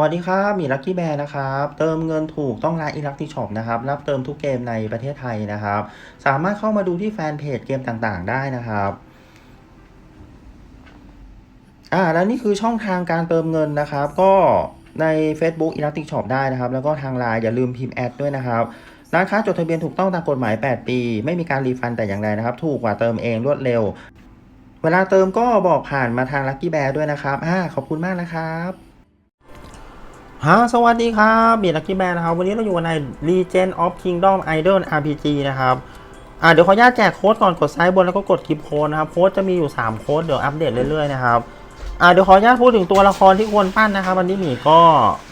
วัสดีครับ มีลักกี้แบร์นะครับ เติมเงินถูกต้องร้านอีลักติช็อปนะครับ รับเติมทุกเกมในประเทศไทยนะครับ สามารถเข้ามาดูที่แฟนเพจเกมต่างๆ ได้นะครับอ่าแล้วนี่คือช่องทางการเติมเงินนะครับ ก็ใน Facebook e l a s t i c Shop ได้นะครับ แล้วก็ทางไลน์อย่าลืมพิมพ์แอดด้วยนะครับร้านค้าจดทะเบียนถูกต้องตามกฎหมาย 8 ปี ไม่มีการรีฟันแต่อย่างใดนะครับ ถูกกว่าเติมเองรวดเร็ว เวลาเติมก็บอกผ่านมาทาง Lucky Bear ด้วยนะครับอ่าขอบคุณมากนะครับ ฮะสวัสดีครับบีลักกี้แบร์นะครับ วันนี้เราอยู่ใน Legend of Kingdom Idol RPG นะครับ อ่าเดี๋ยวขออนุญาตแจกโค้ดก่อนกดซ้ายบนแล้วก็กดคลิปโค้ดนะครับ โค้ดจะมีอยู่ 3 โค้ดเดี๋ยวอัปเดตเรื่อยๆนะครับ อ่าเดี๋ยวขออนุญาตพูดถึงตัวละครที่ควรปั้นนะครับวันนี้หมีก็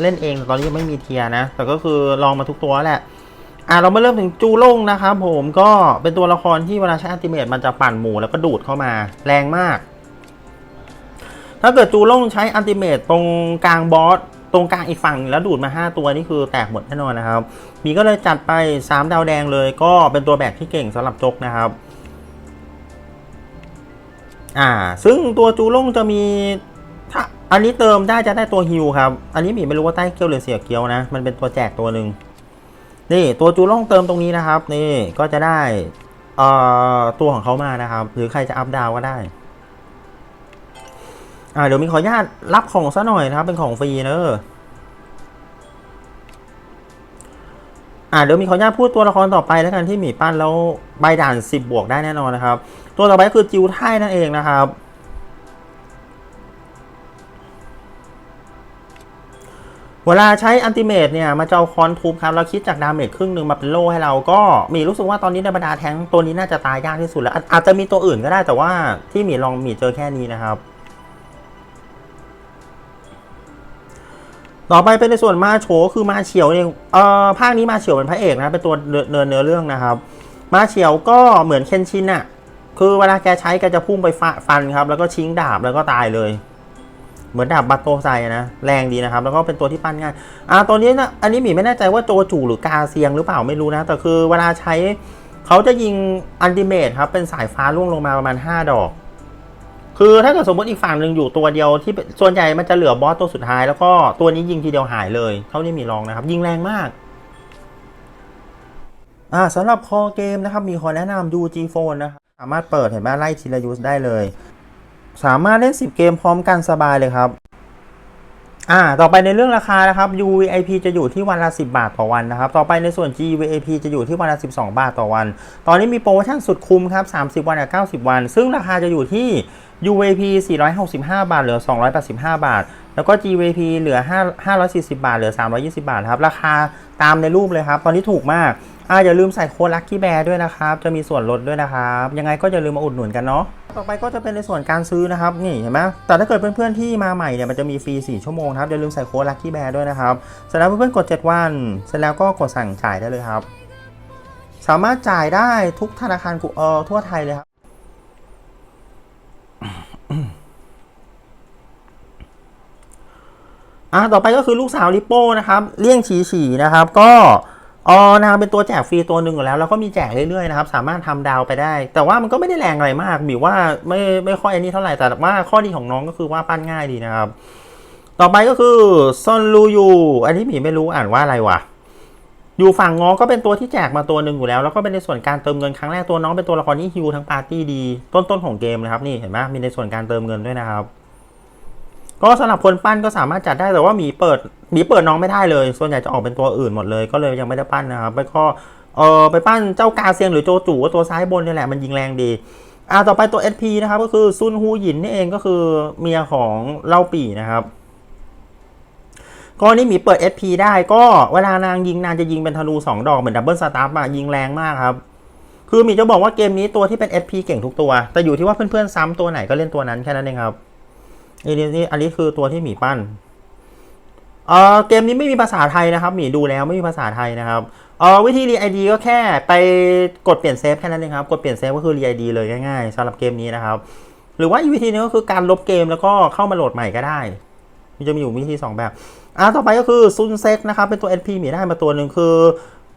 เล่นเองแต่ตอนนี้ยังไม่มีเทียนะ แต่ก็คือลองมาทุกตัวแหละ อ่าเรามาเริ่มถึงจูล่งนะครับผมก็เป็นตัวละครที่เวลาใช้อัลติเมทมันจะปั่นหมูแล้วก็ดูดเข้ามาแรงมาก ถ้าเกิดจูล่งใช้อัลติเมทตรงกลางบอส ตรงกลางอีกฝั่งแล้วดูดมา 5 ตัวนี่คือแตกหมดแน่นอนนะครับ มีก็เลยจัดไป 3 ดาวแดงเลย ก็เป็นตัวแบกที่เก่งสำหรับจกนะครับอ่า ซึ่งตัวจูล่งจะมีถ้าอันนี้เติมได้จะได้ตัวฮิวครับ อันนี้มีไม่รู้ว่าใต้เกียวหรือเสียเกียวนะ มันเป็นตัวแจกตัวหนึ่งนี่ตัวจูล่งเติมตรงนี้นะครับ นี่ก็จะได้เอ่อตัวของเขามานะครับ หรือใครจะอัพดาวก็ได้ อ่าเดี๋ยวมีขออนุญาตรับของซะหน่อยนะครับ เป็นของฟรีเนอะอ่าเดี๋ยวมีขออนุญาตพูดตัวละครต่อไปแล้วกันที่หมีปั้นแล้วใบด่าน 10 บวกได้แน่นอนนะครับ ตัวต่อไปคือจิวไทนั่นเองนะครับเวลาใช้อันติเมตเนี่ยมาจะเอาคอนทุบครับแล้วคิดจากดาเมจครึ่งหนึ่งมาเป็นโล่ให้เราก็มีรู้สึกว่าตอนนี้ในบรรดาแทงตัวนี้น่าจะตายยากที่สุดแล้ว อาอาจจะมีตัวอื่นก็ได้แต่ว่าที่หมีลองหมีเจอแค่นี้นะครับ ต่อไปเป็นในส่วนมาโฉคือมาเฉียวเนี่ยเอ่อภาคนี้มาเฉียวเป็นพระเอกนะเป็นตัวเนื้อเนื้อเนื้อเรื่องนะครับ มาเฉียวก็เหมือนเคนชินอะคือเวลาแกใช้แกจะพุ่งไปฟันครับ แล้วก็ชิงดาบแล้วก็ตายเลย เหมือนดาบบัตโตไซนะแรงดีนะครับ แล้วก็เป็นตัวที่ปั้นง่ายอ่าตัวนี้นะอันนี้หมีไม่แน่ใจว่าโจจูหรือกาเซียงหรือเปล่าไม่รู้นะ แต่คือเวลาใช้เขาจะยิงอันติเมทครับเป็นสายฟ้าล่วงลงมาประมาณ 5 ดอก คือถ้าเกิดสมมติอีกฝั่งหนึ่งอยู่ตัวเดียวที่ส่วนใหญ่มันจะเหลือบอสตัวสุดท้ายแล้วก็ตัวนี้ยิงทีเดียวหายเลย เท่าที่มีลองนะครับ ยิงแรงมากอ่าสำหรับคอเกมนะครับ มีคอแนะนำ UG Phone นะครับสามารถเปิดเห็นไหมไล่ทีละยูสได้เลย สามารถเล่น 10 เกมพร้อมกันสบายเลยครับ อ่า ต่อไปในเรื่องราคานะครับ UVIP จะอยู่ที่วันละ 10 บาทต่อวันนะครับ ต่อไปในส่วน GVIP จะอยู่ที่วันละ 12 บาทต่อวัน ตอนนี้มีโปรโมชั่นสุดคุ้มครับ 30 วันกับ 90 วัน ซึ่งราคาจะอยู่ที่ UVP 465 บาท เหลือ 285 บาท แล้วก็ GVP เหลือ 5 540 บาท เหลือ 320 บาทครับ ราคาตามในรูปเลยครับ ตอนนี้ถูกมาก อ่าอย่าลืมใส่โค้ด Lucky Bear ด้วยนะครับ จะมีส่วนลดด้วยนะครับ ยังไงก็อย่าลืมมาอุดหนุนกันเนาะ ต่อไปก็จะเป็นในส่วนการซื้อนะครับ นี่เห็นไหมแต่ถ้าเกิดเพื่อนๆที่มาใหม่เนี่ยมันจะมีฟรี 4 ชั่วโมงครับ อย่าลืมใส่โค้ด Lucky Bear ด้วยนะครับ เสร็จแล้วเพื่อนๆกด 7 วัน เสร็จแล้วก็กดสั่งจ่ายได้เลยครับ สามารถจ่ายได้ทุกธนาคารกุเออทั่วไทยเลยครับอะต่อไปก็คือลูกสาวลิปโป้นะครับ เลี่ยงฉีฉีนะครับ ก็ ออนางเป็นตัวแจกฟรีตัวหนึ่งอยู่แล้ว แล้วก็มีแจกเรื่อยๆนะครับ สามารถทำดาวไปได้ แต่ว่ามันก็ไม่ได้แรงอะไรมากบิวว่าไม่ไม่ค่อยอันนี้เท่าไหร่ แต่ว่าข้อดีของน้องก็คือว่าปั้นง่ายดีนะครับ ต่อไปก็คือซอนลูยูอันนี้หมีไม่รู้อ่านว่าอะไรวะอยู่ฝั่งงอก็เป็นตัวที่แจกมาตัวหนึ่งอยู่แล้ว แล้วก็เป็นในส่วนการเติมเงินครั้งแรกตัวน้องเป็นตัวละครที่ฮิวทั้งปาร์ตี้ดี ต้นๆของเกมนะครับนี่เห็นไหมมีในส่วนการเติมเงินด้วยนะครับ ก็สำหรับคนปั้นก็สามารถจัดได้แต่ว่าหมีเปิดหมีเปิดน้องไม่ได้เลย ส่วนใหญ่จะออกเป็นตัวอื่นหมดเลย ก็เลยยังไม่ได้ปั้นนะครับไปก็เออไปปั้นเจ้ากาเซียงหรือโจจูตัวซ้ายบนนี่แหละมันยิงแรงดีอ่าต่อไปตัว SP นะครับก็คือซุนฮูหยินนี่เองก็คือเมียของเล่าปี่นะครับก็นี่หมีเปิด SP ได้ก็เวลานางยิงนางจะยิงเป็นธนูสองดอกเหมือนดับเบิลสตาร์อะยิงแรงมากครับ คือหมีจะบอกว่าเกมนี้ตัวที่เป็น SP เก่งทุกตัว แต่อยู่ที่ว่าเพื่อนๆซ้ำตัวไหนก็เล่นตัวนั้นแค่นั้นเองครับ อันนี้อันนี้คือตัวที่หมีปั้นเอ่อเกมนี้ไม่มีภาษาไทยนะครับหมีดูแล้วไม่มีภาษาไทยนะครับเอ่อวิธีรีไอดีก็แค่ไปกดเปลี่ยนเซฟแค่นั้นเองครับ กดเปลี่ยนเซฟก็คือรีไอดีเลยง่ายๆสำหรับเกมนี้นะครับ หรือว่าอีกวิธีนึงก็คือการลบเกมแล้วก็เข้ามาโหลดใหม่ก็ได้ มันจะมีอยู่วิธีสองแบบอ่าต่อไปก็คือซุนเซ็กนะครับเป็นตัว NP มีได้มาตัวหนึ่งคือ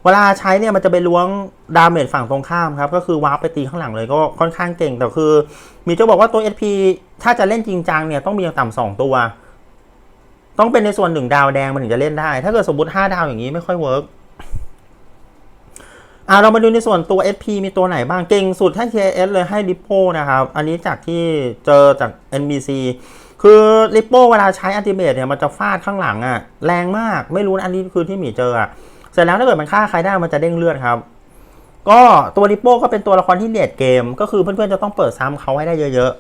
เวลาใช้เนี่ยมันจะไปล้วงดาเมจฝั่งตรงข้ามครับ ก็คือวาร์ปไปตีข้างหลังเลยก็ค่อนข้างเก่ง แต่คือ มีเจะบอกว่าตัว SP ถ้าจะเล่นจริงจังเนี่ยต้องมีอย่างต่ำสองตัว ต้องเป็นในส่วนหนึ่งดาวแดงมันถึงจะเล่นได้ ถ้าเกิดสมมติห้าดาวอย่างนี้ไม่ค่อยเวิร์กอ่าเรามาดูในส่วนตัว SP มีตัวไหนบ้างเก่งสุดถ้า KS เลยให้ r i p p o นะครับ อันนี้จากที่เจอจาก NBC คือ r i p p o เวลาใช้ Ultimate เนี่ยมันจะฟาดข้างหลังอะแรงมากไม่รู้นะอันนี้คือที่หมีเจออะ เสร็จแล้วถ้าเกิดมันฆ่าใครได้มันจะเด้งเลือดครับ ก็ตัว r i p p o ก็เป็นตัวละครที่เลียดเกม ก็คือเพื่อนๆจะต้องเปิดซ้ำเขาให้ได้เยอะ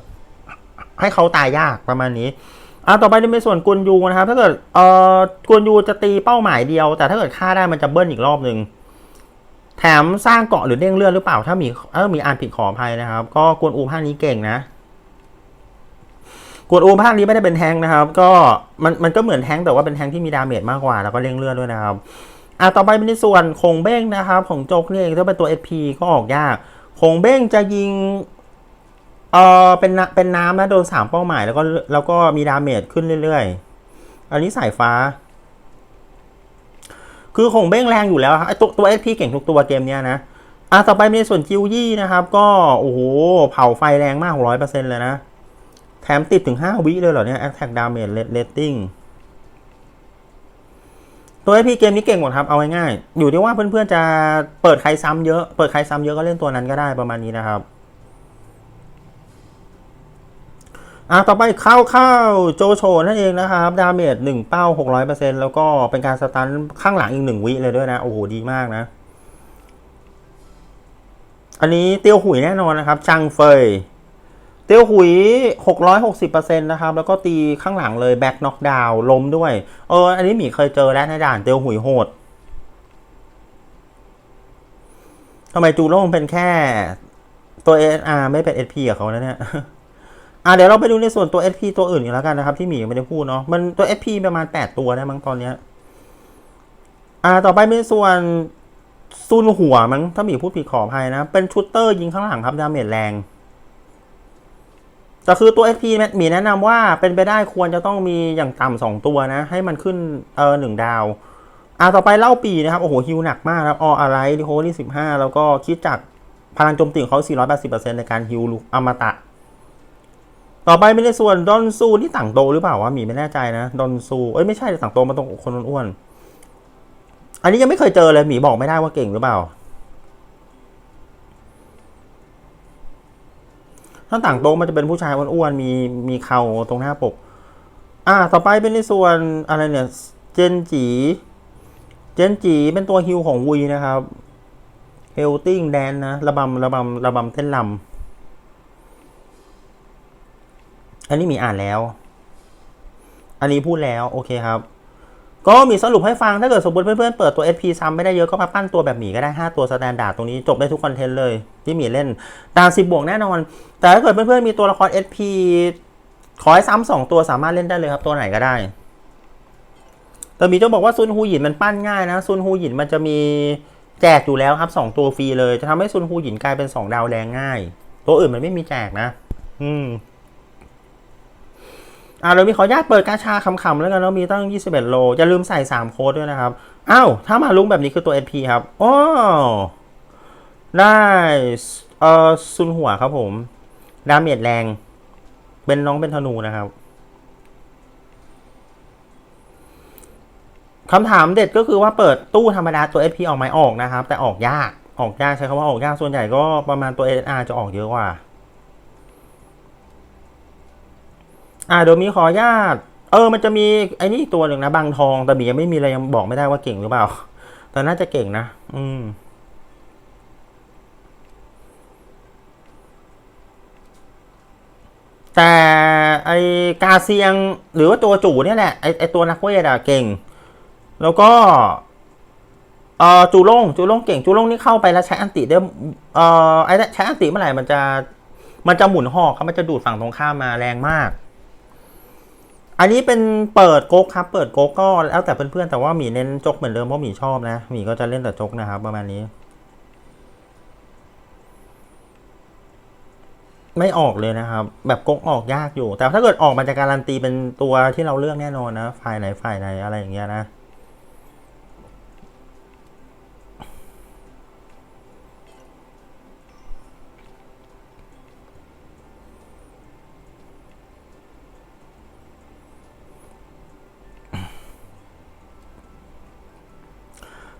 ๆ ให้เขาตายยากประมาณนี้อ่าต่อไปจะเป็นส่วนกวนยูนะครับ ถ้าเกิดเอ่อกวนยูจะตีเป้าหมายเดียว แต่ถ้าเกิดฆ่าได้มันจะเบิ้ลอีกรอบหนึ่งแถมสร้างเกาะหรือเด้งเลือดหรือเปล่า ถ้ามีเออมีอ่านผิดขออภัยนะครับ ก็กวนอูภาคนี้เก่งนะกวนอูภาคนี้ไม่ได้เป็นแทงนะครับ ก็มันมันก็เหมือนแทงแต่ว่าเป็นแทงที่มีดาเมจมากกว่า แล้วก็เด้งเลือดด้วยนะครับ อ่าต่อไปเป็นในส่วนคงเบ้งนะครับของโจกนี่เองถ้าเป็นตัว SP ก็ออกยากคงเบ้งจะยิงเออเป็นน้ำเป็นน้ำนะโดนสามเป้าหมายแล้วก็แล้วก็มีดาเมจขึ้นเรื่อยๆ อันนี้สายฟ้า คือคงเบ้งแรงอยู่แล้วครับตัวตัวเอสพีเก่งทุกตัวเกมเนี้ยนะอะต่อไปในส่วนจิวยี่นะครับ ก็โอ้โหเผาไฟแรงมากร้อยเปอร์เซ็นต์เลยนะ แถมติดถึงห้าวิเลยเหรอเนี่ย attack damage rating ตัว SP เกมนี้เก่งหมดครับ เอาง่ายๆอยู่ที่ว่าเพื่อนๆจะเปิดใครซ้ำเยอะ เปิดใครซ้ำเยอะก็เล่นตัวนั้นก็ได้ประมาณนี้นะครับอะต่อไปเข้าเข้าโจโฉนั่นเองนะครับ ดาเมจหนึ่งเป้าหกร้อยเปอร์เซ็นแล้วก็เป็นการสตันข้างหลังอีกหนึ่งวิเลยด้วยนะ โอ้โห ดีมากนะ อันนี้เตียวหุยแน่นอนนะครับ จังเฟย เตียวหุยหกร้อยหกสิบเปอร์เซ็นต์นะครับ แล้วก็ตีข้างหลังเลยแบ็กน็อกดาวล้มด้วย เออ อันนี้หมีเคยเจอแล้วในด่านเตียวหุยโหดทำไมจูโร่งเป็นแค่ตัว SR ไม่เป็น SP กับเขานะเนี่ย อะเดี๋ยวเราไปดูในส่วนตัว SP ตัวอื่นกันแล้วกันนะครับ ที่หมีไม่ได้พูดเนาะ มันตัว SP ประมาณ 8 ตัวได้มั้งตอนเนี้ย อ่า ต่อไปเป็นส่วนซุนหัวมั้งถ้าหมีพูดผิดขออภัยนะ เป็นชูตเตอร์ยิงข้างหลังครับดาเมจแรง แต่คือตัว SP หมีแนะนำว่าเป็นไปได้ควรจะต้องมีอย่างต่ำสองตัวนะ ให้มันขึ้นเออหนึ่งดาวอ่าต่อไปเล่าปีนะครับ โอ้โหฮิวหนักมากครับอออะไรดิโฮลี่สิบห้าแล้วก็คิดจากพลังโจมตีของเขา 480%ในการฮิวลูกอมตะ ต่อไปเป็นในส่วนดอนซูนี่ต่างโตหรือเปล่าวะหมีไม่แน่ใจนะดอนซูเอ้ยไม่ใช่ต่างโตมันตรงคนอ้วนอันนี้ยังไม่เคยเจอเลยหมีบอกไม่ได้ว่าเก่งหรือเปล่า ถ้าต่างโตมันจะเป็นผู้ชายอ้วนๆมีมีเข่าตรงหน้าปก อ่า ต่อไปเป็นในส่วนอะไรเนี่ย เจนจี เจนจีเป็นตัวฮิวของวีนะครับเฮลติ้งแดนนะ ระบำระบำระบำเต้นลำอันนี้มีอ่านแล้ว อันนี้พูดแล้ว โอเคครับ ก็มีสรุปให้ฟังถ้าเกิดสมมติเพื่อนๆเปิดตัว SP ซ้ำไม่ได้เยอะก็มาปั้นตัวแบบหมีก็ได้ 5 ตัวสแตนดาร์ดตรงนี้จบได้ทุกคอนเทนต์เลย ที่หมีเล่นดาวสิบบวกแน่นอน แต่ถ้าเกิดเพื่อนๆมีตัวละคร SP ขอให้ซ้ำสองตัวสามารถเล่นได้เลยครับ ตัวไหนก็ได้แต่หมีจะบอกว่าซุนฮูหยินมันปั้นง่ายนะซุนฮูหยินมันจะมีแจกอยู่แล้วครับสองตัวฟรีเลย จะทำให้ซุนฮูหยินกลายเป็นสองดาวแรงง่าย ตัวอื่นมันไม่มีแจกนะ อืม อ่าเรามีขออนุญาตเปิดกาชาคำๆแล้วกันเรามีตั้ง 21 โลอย่าลืมใส่ 3 โค้ดด้วยนะครับ อ้าว ถ้ามาลุ้งแบบนี้คือตัว SP ครับโอ้ได้เอ่อซุนหัวครับผม ดาเมจแรง เป็นน้องเป็นธนูนะครับคำถามเด็ดก็คือว่าเปิดตู้ธรรมดาตัว SP ออกไหมออกนะครับ แต่ออกยากออกยากใช้คำว่าออกยากส่วนใหญ่ก็ประมาณตัว SR จะออกเยอะกว่า อ่าเดี๋ยวมีขออนุญาต เออ มันจะมีไอ้นี่ตัวหนึ่งนะบางทองแต่บียังไม่มีอะไรยังบอกไม่ได้ว่าเก่งหรือเปล่า แต่น่าจะเก่งนะ อืมแต่ไอกาเซียงหรือว่าตัวจู่เนี่ยแหละไอไอตัวนักเวทอะเก่ง แล้วก็เออจูโลงจูโลงเก่งจูโลงนี่เข้าไปแล้วใช้อันติได้เออไอใช้อันติเมื่อไหร่มันจะมันจะหมุนหอกครับมันจะดูดฝั่งตรงข้ามมาแรงมาก อันนี้เป็นเปิดโก๊กครับ เปิดโก๊กก็แล้วแต่เพื่อนๆ แต่ว่าหมีเน้นจกเหมือนเดิมเพราะหมีชอบนะหมีก็จะเล่นแต่จกนะครับ ประมาณนี้ ไม่ออกเลยนะครับ แบบก๊กออกยากอยู่ แต่ถ้าเกิดออกมันจะการันตีเป็นตัวที่เราเลือกแน่นอนนะ ฝ่ายไหนฝ่ายไหนอะไรอย่างเงี้ยนะ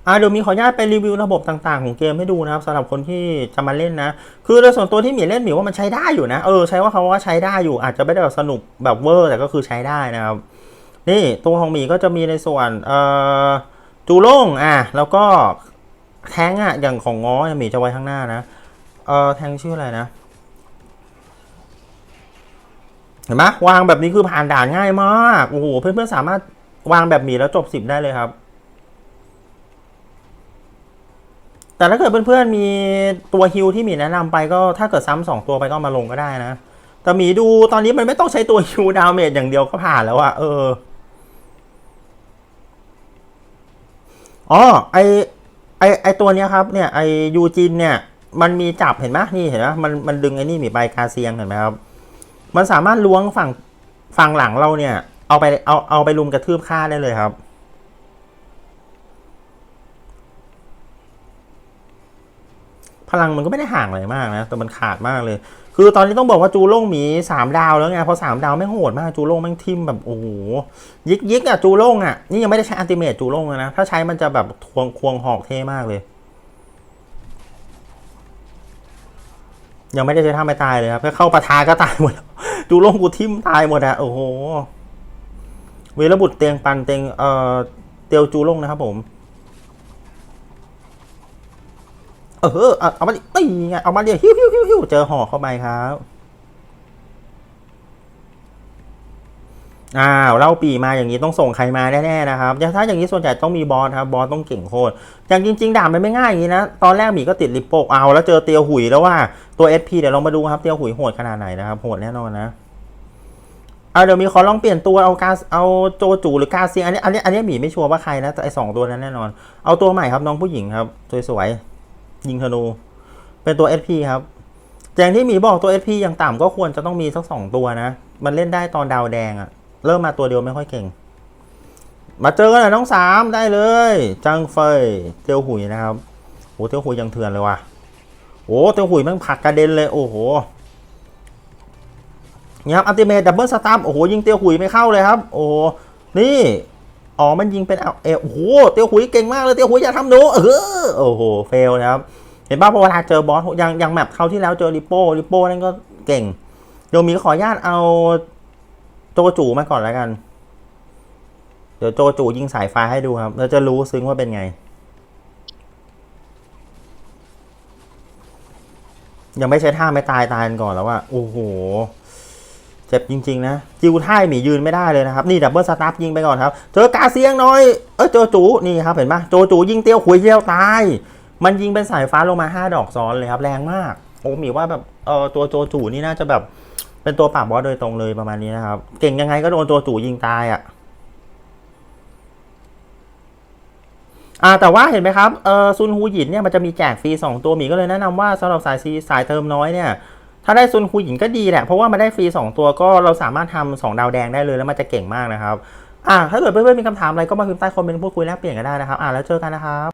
อ่าเดี๋ยวมีขออนุญาตไปรีวิวระบบต่างๆของเกมให้ดูนะครับสำหรับคนที่จะมาเล่นนะ คือโดยส่วนตัวที่หมีเล่นหมีว่ามันใช้ได้อยู่นะ เออใช้ว่าเขาว่าใช้ได้อยู่ อาจจะไม่ได้แบบสนุกแบบเวอร์แต่ก็คือใช้ได้นะครับ นี่ตัวของหมีก็จะมีในส่วนเอ่อจูโล่งอะแล้วก็แทงอะอย่างของง้อหมีจะไว้ข้างหน้านะเออแทงชื่ออะไรนะเห็นไหมวางแบบนี้คือผ่านด่านง่ายมากโอ้โหเพื่อนๆสามารถวางแบบหมีแล้วจบสิบได้เลยครับ แต่ถ้าเกิดเพื่อนๆมีตัวฮิลที่หมีแนะนำไปก็ถ้าเกิดซ้ำสองตัวไปก็เอามาลงก็ได้นะ แต่หมีดูตอนนี้มันไม่ต้องใช้ตัวฮิลดาวเมจอย่างเดียวก็ผ่านแล้วอะเอออ๋อไอไอไอตัวเนี้ยครับเนี่ยไอยูจินเนี่ยมันมีจับเห็นไหมนี่เห็นไหมมันมันดึงไอ้นี่หมีใบกาเซียงเห็นไหมครับ มันสามารถล้วงฝั่งฝั่งหลังเราเนี่ย เอาไปเอาเอาไปลุมกระทืบฆ่าได้เลยครับ พลังมันก็ไม่ได้ห่างอะไรมากนะแต่มันขาดมากเลย คือตอนนี้ต้องบอกว่าจูโล่งหมีสามดาวแล้วไงพอสามดาวไม่โหดมากจูโล่งแม่งทิมแบบโอ้โหยิกยิกอะจูโล่งอะนี่ยังไม่ได้ใช้อัลติเมทจูโล่งเลยนะถ้าใช้มันจะแบบควงควงหอกเท่มากเลย ยังไม่ได้ใช้ท่าไม่ตายเลยครับแค่เข้าปะทาก็ตายหมดจูโล่งกูทิมตายหมดอะโอ้โหเวรบุตรเตียงปันเตียงเอ่อเตียวจูโล่งนะครับผม เออ เอามาดิตีไงเอามาเดียวฮิ้วฮิ้วฮิวฮิวเจอห่อเข้าไปครับ อ้าวเล่าปีมาอย่างนี้ต้องส่งใครมาแน่ๆนะครับถ้าอย่างนี้ส่วนใหญ่ต้องมีบอสครับ บอสต้องเก่งโคตรอย่างจริง ๆด่ามันไม่ง่ายอย่างนี้นะ ตอนแรกหมีก็ติดลิปโปกเอาแล้วเจอเตียวหุยแล้วว่าตัว SP เดี๋ยวลองมาดูครับ เตียวหุยโหดขนาดไหนนะครับ โหดแน่นอนนะเอาเดี๋ยวมีขอลองเปลี่ยนตัวเอากาเอาโจจูหรือกาเซียงอันนี้อันนี้อันนี้หมีไม่ชัวร์ว่าใครนะแต่ไอสองตัวนั้นแน่นอน เอาตัวใหม่ครับน้องผู้หญิงครับสวยๆ ยิงธนู เป็นตัว SP ครับอย่างที่หมีบอกตัว SP อย่างต่ำก็ควรจะต้องมีสักสองตัวนะ มันเล่นได้ตอนดาวแดงอะเริ่มมาตัวเดียวไม่ค่อยเก่ง มาเจอกันหน่อยน้องสามได้เลย จังเฟยเตียวหุยนะครับโอ้เตียวหุยยังเถื่อนเลยว่ะโอ้เตียวหุยม่งผลักกระเด็นเลยโอ้โหนี่ครับอัลติเมทดับเบิลสตาร์โอ้โหยิงเตียวหุยไม่เข้าเลยครับ โอ้โหนี่ อ๋อ มันยิงเป็นเอาเอโอ้โห เตียวหุยเก่งมากเลย เตียวหุยอย่าทำหนูเออ โอ้โห เฟลนะครับ เห็นป่ะพอเวลาเจอบอสยังยังแมปเขาวที่แล้วเจอริโป้ริโป้นั่นก็เก่ง เดี๋ยวมีขออนุญาตเอาโจจูมาก่อนแล้วกัน เดี๋ยวโจจูยิงสายฟ้าให้ดูครับเราจะรู้ซึ้งว่าเป็นไง ยังไม่ใช่ท่าไม่ตายตายกันก่อนแล้วว่าโอ้โห เจ็บจริงๆนะ จิวท่ายหมียืนไม่ได้เลยนะครับ นี่ดับเบิลสตาร์ยิงไปก่อนครับ เจอกาเซียงน้อย เออโจจูนี่ครับเห็นปะโจจูยิงเตี้ยวขุยเยี่ยวตาย มันยิงเป็นสายฟ้าลงมาห้าดอกซ้อนเลยครับแรงมากโอ้หมีว่าแบบเออตัวโจจูนี่น่าจะแบบเป็นตัวปราบบอสโดยตรงเลยประมาณนี้นะครับ เก่งยังไงก็โดนตัวจู่ยิงตายอะอ่าแต่ว่าเห็นไหมครับเออซุนฮูหยินเนี่ยมันจะมีแจกฟรี2ตัวหมีก็เลยแนะนำว่าสำหรับสายซีสายเติมน้อยเนี่ยาได้ซุนคูหญิงก็ดีแหละเพราะว่ามันได้ฟรี 2 ตัวก็เราสามารถทำสองดาวแดงได้เลยแล้วมันจะเก่งมากนะครับอ่าถ้าเกิดเพื่อนๆมีคำถามอะไรก็มาพิมพ์ใต้คอมเมนต์พูดคุยแลกเปลี่ยนกันได้นะครับอ่าแล้วเจอกันนะครับ